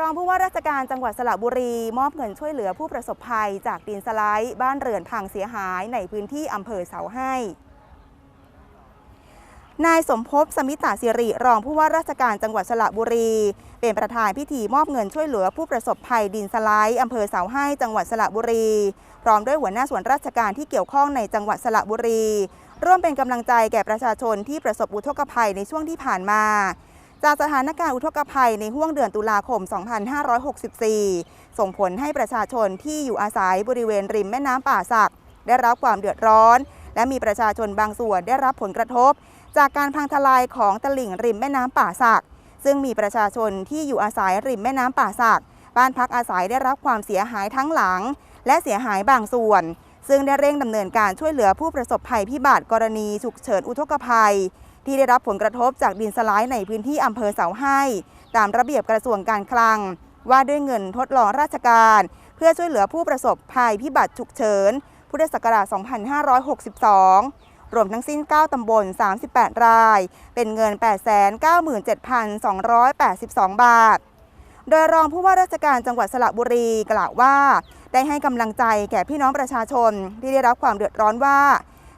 รองผู้ว่าราชการจังหวัดสระบุรี มอบเงินช่วยเหลือผู้ประสบภัยจากดินสไลด์บ้านเรือนพังเสียหายในพื้นที่อำเภอเสาให้นายสมภพสมิตาสิริรองผู้ว่าราชการจังหวัดสระบุรี เป็นประธานพิธีมอบเงินช่วยเหลือผู้ประสบภัยดินสไลด์อำเภอเสาให้จังหวัดสระบุรี พร้อมด้วยหัวหน้าส่วนราชการที่เกี่ยวข้องในจังหวัดสระบุรี ร่วมเป็นกำลังใจแก่ประชาชนที่ประสบอุทกภัยในช่วงที่ผ่านมา จากสถานการณ์อุทกภัยในห่วงเดือนตุลาคม 2564 ส่งผลให้ประชาชนที่อยู่อาศัยบริเวณริมแม่น้ำป่าสัก ได้รับความเดือดร้อน และมีประชาชนบางส่วนได้รับผลกระทบ จากการพังทลายของตลิ่งริมแม่น้ำป่าสัก ซึ่งมีประชาชนที่อยู่อาศัยริมแม่น้ำป่าสัก บ้านพักอาศัยได้รับความเสียหายทั้งหลัง และเสียหายบางส่วน ซึ่งได้เร่งดำเนินการช่วยเหลือผู้ประสบภัยพิบัติกรณีฉุกเฉินอุทกภัย ที่ได้รับผลกระทบจากดินสไลด์ในพื้นที่อำเภอเสาให้ ตามระเบียบกระทรวงการคลัง ว่าด้วยเงินทดลองราชการ เพื่อช่วยเหลือผู้ประสบภัยพิบัติฉุกเฉิน พุทธศักราช 2562 รวมทั้งสิ้น 9 ตำบล 38 ราย เป็นเงิน 897,282 บาท โดยรองผู้ว่าราชการจังหวัดสระบุรีกล่าวว่า ได้ให้กำลังใจแก่พี่น้องประชาชนที่ได้รับความเดือดร้อนว่า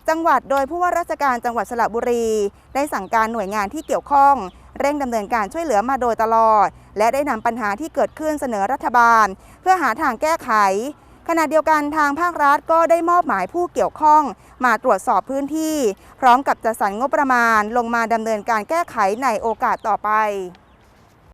จังหวัดโดยผู้ว่าราชการจังหวัดสระบุรี ได้สั่งการหน่วยงานที่เกี่ยวข้อง เร่งดำเนินการช่วยเหลือมาโดยตลอด และได้นำปัญหาที่เกิดขึ้นเสนอรัฐบาล เพื่อหาทางแก้ไข ขณะเดียวกันทางภาครัฐก็ได้มอบหมายผู้เกี่ยวข้อง มาตรวจสอบพื้นที่ พร้อมกับจัดสรรงบประมาณลงมาดำเนินการแก้ไขในโอกาสต่อไป